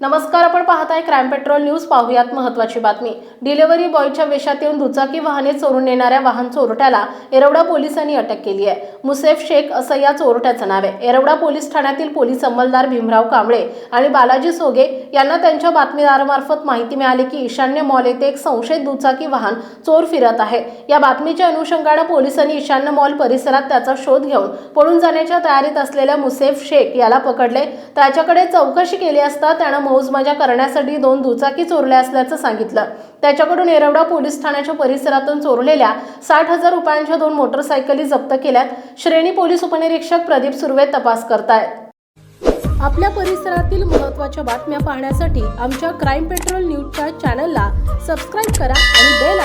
नमस्कार आपण पाहताय क्राईम पेट्रोल न्यूज पाहुयात महत्वाची बातमी. डिलिव्हरी बॉयच्या वेशात येऊन दुचाकी वाहने चोरून नेणाऱ्या वाहन चोरट्याला एरवडा पोलिसांनी अटक केली आहे. मुसेफ शेख असं या चोरट्याचं नाव आहे. एरवडा पोलीस ठाण्यातील पोलीस अंमलदार भीमराव कांबळे आणि बालाजी सोगे यांना त्यांच्या बातमीदारामार्फत माहिती मिळाली की ईशान्य मॉल येथे एक संशयित दुचाकी वाहन चोर फिरत आहे. या बातमीच्या अनुषंगानं पोलिसांनी ईशान्य मॉल परिसरात त्याचा शोध घेऊन पळून जाण्याच्या तयारीत असलेल्या मुसेफ शेख याला पकडले. त्याच्याकडे चौकशी केली असता त्यानं मौजमजा करण्यासाठी दोन दुचाकी चोरल्या असल्याचं सांगितलं. त्याच्याकडून येरवडा पोलीस ठाण्याच्या परिसरातून चोरलेल्या साठ हजार रुपयांच्या दोन मोटरसायकली जप्त केल्यात. श्रेणी पोलीस उपनिरीक्षक प्रदीप सुर्वे तपास करतायत. आपल्या परिसरातील महत्त्वाच्या बातम्या पाहण्यासाठी आमच्या क्राईम पेट्रोल न्यूजच्या चॅनलला सबस्क्राईब करा आणि बेल